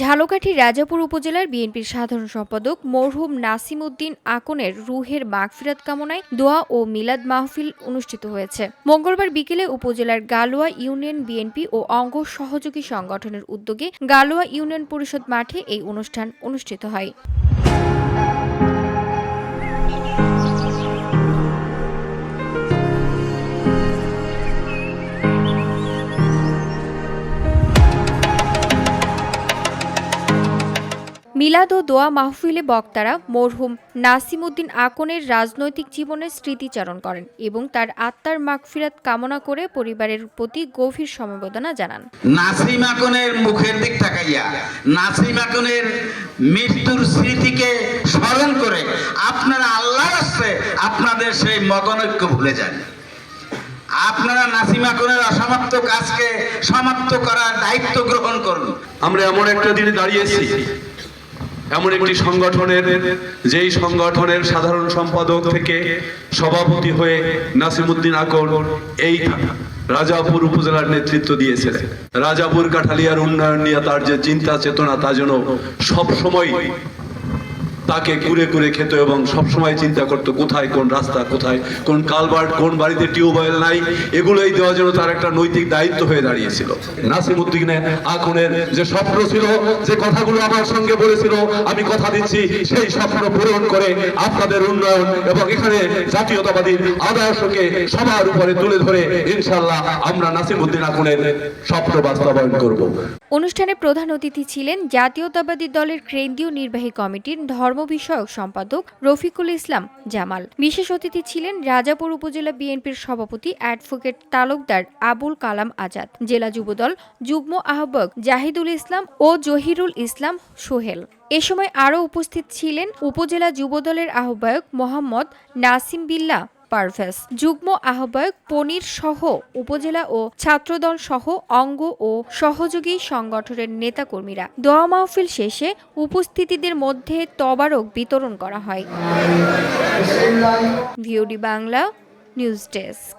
ঝালকাঠি রাজাপুর উপজেলার বিএনপির সাধারণ সম্পাদক মরহুম নাসিম উদ্দিন আকনের রুহের মাগফিরাত কামনায় দোয়া ও মিলাদ মাহফিল অনুষ্ঠিত হয়েছে। মঙ্গলবার বিকেলে উপজেলার গালোয়া ইউনিয়ন বিএনপি ও অঙ্গ সহযোগী সংগঠনের উদ্যোগে গালোয়া ইউনিয়ন পরিষদ মাঠে এই অনুষ্ঠান অনুষ্ঠিত হয়। মিলাদ ও দোয়া মাহফিলে বক্তারা মরহুম নাসিমউদ্দিন আকনের রাজনৈতিক জীবনের স্মৃতিচারণ করেন এবং তার আত্মার মাগফিরাত কামনা করে পরিবারের প্রতি গভীর সমবেদনা জানান। নাসিম আকনের মুখের দিক তাকাইয়া নাসিম আকনের মৃত্যুর স্মৃতিকে স্মরণ করে আপনারা আল্লাহর রাস্তায় আপনাদের সেই মতনৈক্য ভুলে যান। আপনারা নাসিম আকনের অসমাপ্ত কাজকে সমাপ্ত করার দায়িত্ব গ্রহণ করুন। আমরা এমন একটা দিনে দাঁড়িয়েছি এমন একটি সংগঠনের, যেই সংগঠনের সাধারণ সম্পাদক থেকে সভাপতি হয়ে নাসিমুদ্দিন আকর এই রাজাপুর উপজেলার নেতৃত্ব দিয়েছিলেন রাজাপুর কাঠালিয়ার উন্নয়ন নিয়ে তার যে চিন্তা চেতনা তা যেন সব সময় তাকে কুরে কুরে খেত এবং সবসময় চিন্তা করতো, কোথায় কোন রাস্তা, কোথায় কোন কালভার্ট, কোন বাড়িতে টিউবওয়েল নাই, এগুলোই দেওয়া জন্য তার একটা নৈতিক দায়িত্ব হয়ে দাঁড়িয়েছিল। নাসিমুদ্দিনে আখনের যে স্বপ্ন ছিল, যে কথাগুলো আমার সঙ্গে বলেছিল, আমি কথা দিচ্ছি, সেই স্বপ্ন পূরণ করে আপনাদের উন্নয়ন এবং এখানে জাতীয়তাবাদীর আদর্শকে সবার উপরে তুলে ধরে ইনশাল্লাহ আমরা নাসিমুদ্দিন আখনের স্বপ্ন বাস্তবায়ন করব। অনুষ্ঠানে প্রধান অতিথি ছিলেন জাতীয়তাবাদী দলের কেন্দ্রীয় নির্বাহী কমিটির ধর্ম বিষয়ক সম্পাদক রফিকুল ইসলাম জামাল। বিশেষ অতিথি ছিলেন রাজাপুর উপজেলা বিএনপির সভাপতি অ্যাডভোকেট তালুকদার আবুল কালাম আজাদ, জেলা যুবদল যুগ্ম আহ্বায়ক জাহিদুল ইসলাম ও জহিরুল ইসলাম সোহেল। এ সময় আরও উপস্থিত ছিলেন উপজেলা যুবদলের আহ্বায়ক মোহাম্মদ নাসিম বিল্লাহ। পারভেজ। যুগ্ম আহ্বায়ক পনির সহ উপজেলা ও ছাত্রদল সহ অঙ্গ ও সহযোগী সংগঠনের নেতাকর্মীরা। দোয়া মাহফিল শেষে উপস্থিতিদের মধ্যে তবারক বিতরণ করা হয়। VOD Bangla, news desk.